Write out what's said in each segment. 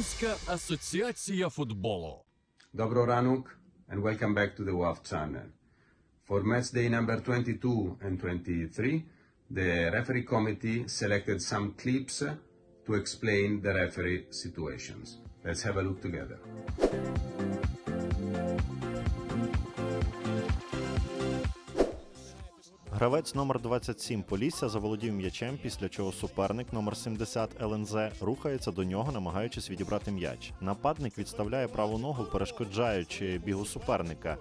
Українська асоціація футболу. Dobro Ranuk and welcome back to the WAF channel. For match day number 22 and 23, the referee committee selected some clips to explain the referee situations. Let's have a look together. Гравець номер 27 Полісся заволодів м'ячем, після чого суперник номер 70 ЛНЗ рухається до нього, намагаючись відібрати м'яч. Нападник відставляє праву ногу, перешкоджаючи бігу суперника,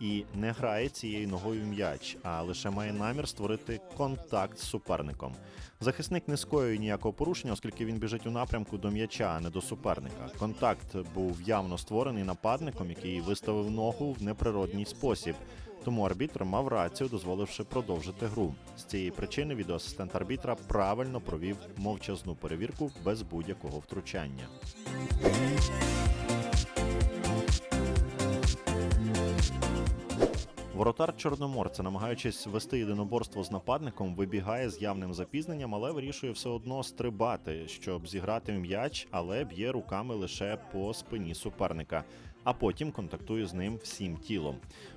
і не грає цією ногою м'яч, а лише має намір створити контакт з суперником. Захисник не скоює ніякого порушення, оскільки він біжить у напрямку до м'яча, а не до суперника. Контакт був явно створений нападником, який виставив ногу в неприродній спосіб. Тому арбітр мав рацію, дозволивши продовжити гру. З цієї причини відеоасистент арбітра правильно провів мовчазну перевірку без будь-якого втручання. Воротар Чорноморця, намагаючись вести єдиноборство з нападником, вибігає з явним запізненням, але вирішує все одно стрибати, щоб зіграти м'яч, але б'є руками лише по спині суперника, а потім контактує з ним всім тілом.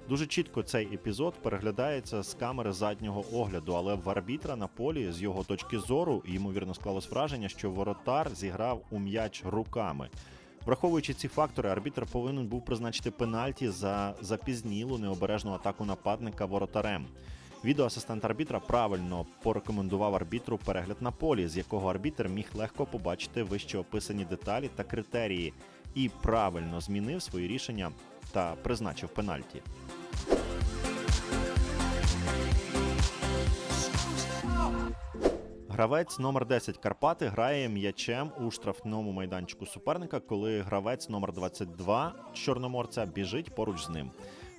Дуже чітко цей епізод переглядається з камери заднього огляду, але в арбітра на полі з його точки зору ймовірно склалось враження, що воротар зіграв у м'яч руками. Враховуючи ці фактори, арбітр повинен був призначити пенальті за запізнілу необережну атаку нападника воротарем. Відеоасистент арбітра правильно порекомендував арбітру перегляд на полі, з якого арбітр міг легко побачити вище описані деталі та критерії, і правильно змінив свої рішення та призначив пенальті. Гравець номер 10 Карпати грає м'ячем у штрафному майданчику суперника, коли гравець номер 22 Чорноморця біжить поруч з ним.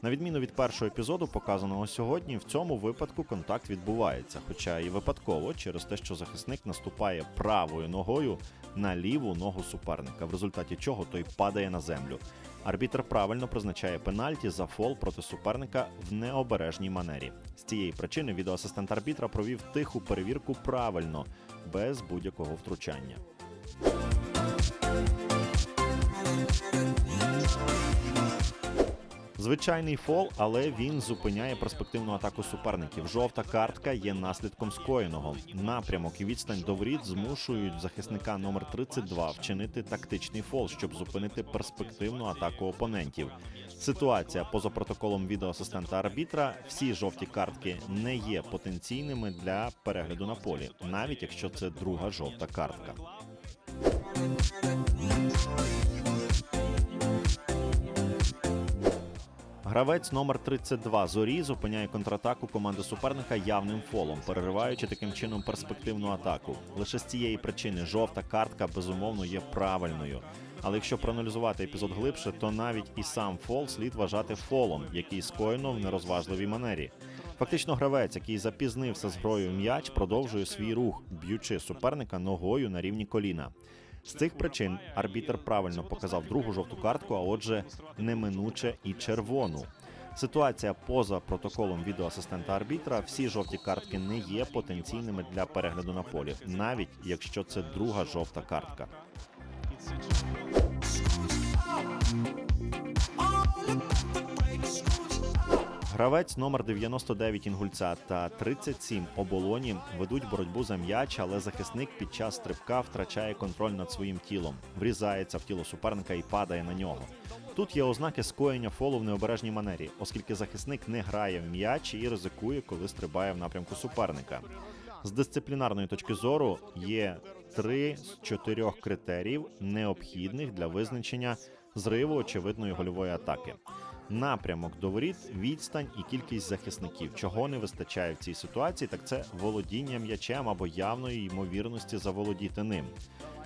На відміну від першого епізоду, показаного сьогодні, в цьому випадку контакт відбувається, хоча і випадково через те, що захисник наступає правою ногою на ліву ногу суперника, в результаті чого той падає на землю. Арбітр правильно призначає пенальті за фол проти суперника в необережній манері. З цієї причини відеоасистент арбітра провів тиху перевірку правильно, без будь-якого втручання. Звичайний фол, але він зупиняє перспективну атаку суперників. Жовта картка є наслідком скоєного. Напрямок і відстань до воріт змушують захисника номер 32 вчинити тактичний фол, щоб зупинити перспективну атаку опонентів. Ситуація поза протоколом відеоасистента арбітра. Всі жовті картки не є потенційними для перегляду на полі, навіть якщо це друга жовта картка. Гравець номер 32 Зорі зупиняє контратаку команди суперника явним фолом, перериваючи таким чином перспективну атаку. Лише з цієї причини жовта картка безумовно є правильною. Але якщо проаналізувати епізод глибше, то навіть і сам фол слід вважати фолом, який скоєно в нерозважливій манері. Фактично, гравець, який запізнився з грою м'яч, продовжує свій рух, б'ючи суперника ногою на рівні коліна. З цих причин арбітр правильно показав другу жовту картку, а отже, неминуче і червону. Ситуація поза протоколом відеоасистента арбітра. Всі жовті картки не є потенційними для перегляду на полі, навіть якщо це друга жовта картка. Гравець номер 99 інгульця та 37 оболоні ведуть боротьбу за м'яч, але захисник під час стрибка втрачає контроль над своїм тілом, врізається в тіло суперника і падає на нього. Тут є ознаки скоєння фолу в необережній манері, оскільки захисник не грає в м'яч і ризикує, коли стрибає в напрямку суперника. З дисциплінарної точки зору є три з чотирьох критеріїв, необхідних для визначення зриву очевидної гольової атаки. Напрямок до воріт, відстань і кількість захисників. Чого не вистачає в цій ситуації, так це володіння м'ячем або явної ймовірності заволодіти ним.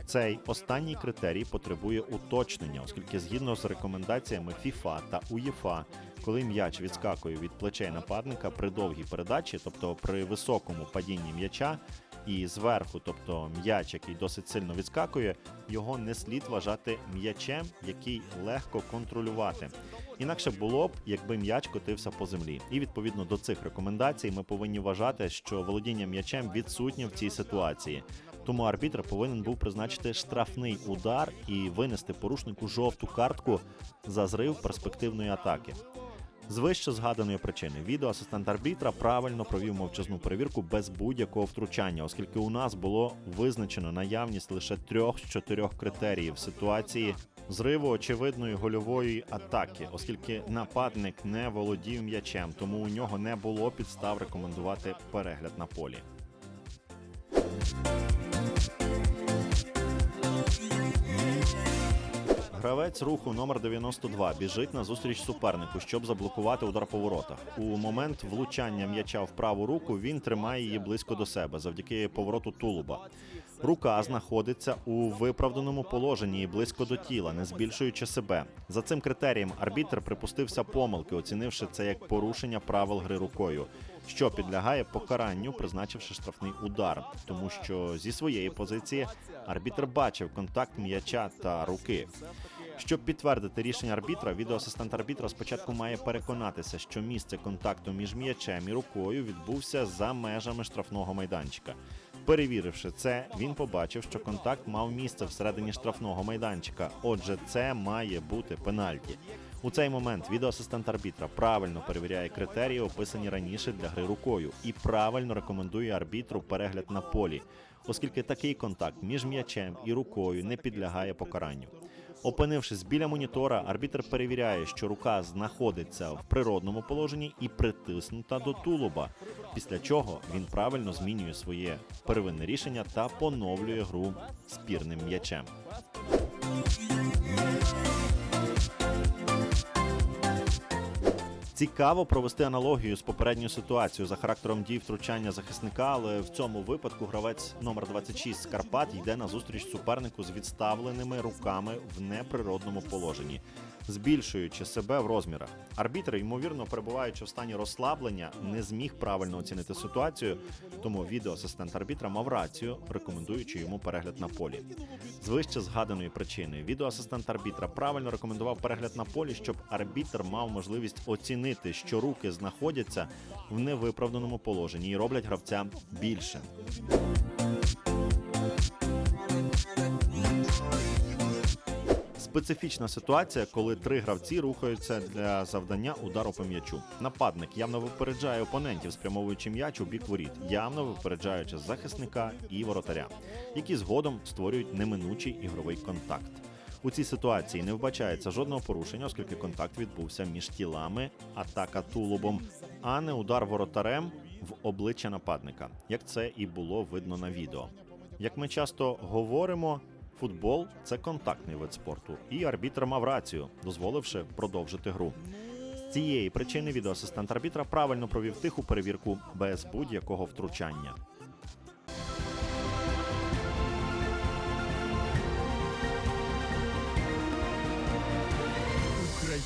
Цей останній критерій потребує уточнення, оскільки згідно з рекомендаціями FIFA та UEFA, коли м'яч відскакує від плечей нападника при довгій передачі, тобто при високому падінні м'яча, і зверху, тобто м'яч, який досить сильно відскакує, його не слід вважати м'ячем, який легко контролювати. Інакше було б, якби м'яч котився по землі. І відповідно до цих рекомендацій ми повинні вважати, що володіння м'ячем відсутнє в цій ситуації. Тому арбітр повинен був призначити штрафний удар і винести порушнику жовту картку за зрив перспективної атаки. З вище згаданої причини відеоасистент арбітра правильно провів мовчазну перевірку без будь-якого втручання, оскільки у нас було визначено наявність лише трьох з чотирьох критеріїв ситуації зриву очевидної гольової атаки, оскільки нападник не володів м'ячем, тому у нього не було підстав рекомендувати перегляд на полі. Гравець руху номер 92 біжить на зустріч супернику, щоб заблокувати удар по воротах. У момент влучання м'яча в праву руку він тримає її близько до себе завдяки повороту тулуба. Рука знаходиться у виправданому положенні і близько до тіла, не збільшуючи себе. За цим критерієм арбітр припустився помилки, оцінивши це як порушення правил гри рукою, що підлягає покаранню, призначивши штрафний удар, тому що зі своєї позиції арбітр бачив контакт м'яча та руки. Щоб підтвердити рішення арбітра, відеоасистент арбітра спочатку має переконатися, що місце контакту між м'ячем і рукою відбувся за межами штрафного майданчика. Перевіривши це, він побачив, що контакт мав місце всередині штрафного майданчика. Отже, це має бути пенальті. У цей момент відеоасистент арбітра правильно перевіряє критерії, описані раніше для гри рукою, і правильно рекомендує арбітру перегляд на полі, оскільки такий контакт між м'ячем і рукою не підлягає покаранню. Опинившись біля монітора, арбітр перевіряє, що рука знаходиться в природному положенні і притиснута до тулуба. Після чого він правильно змінює своє первинне рішення та поновлює гру спірним м'ячем. Цікаво провести аналогію з попередньою ситуацією за характером дій втручання захисника, але в цьому випадку гравець номер 26 з Карпат йде на зустріч супернику з відставленими руками в неприродному положенні, збільшуючи себе в розмірах. Арбітр, ймовірно, перебуваючи в стані розслаблення, не зміг правильно оцінити ситуацію, тому відеоасистент арбітра мав рацію, рекомендуючи йому перегляд на полі. З вище згаданої причини відеоасистент арбітра правильно рекомендував перегляд на полі, щоб арбітр мав можливість оцінити, що руки знаходяться в невиправданому положенні і роблять гравця більше. Специфічна ситуація, коли три гравці рухаються для завдання удару по м'ячу. Нападник явно випереджає опонентів, спрямовуючи м'яч у бік воріт, явно випереджаючи захисника і воротаря, які згодом створюють неминучий ігровий контакт. У цій ситуації не вбачається жодного порушення, оскільки контакт відбувся між тілами, атака тулубом, а не удар воротарем в обличчя нападника, як це і було видно на відео. Як ми часто говоримо, футбол це контактний вид спорту, і арбітр мав рацію, дозволивши продовжити гру. З цієї причини відеоасистент арбітра правильно провів тиху перевірку без будь-якого втручання.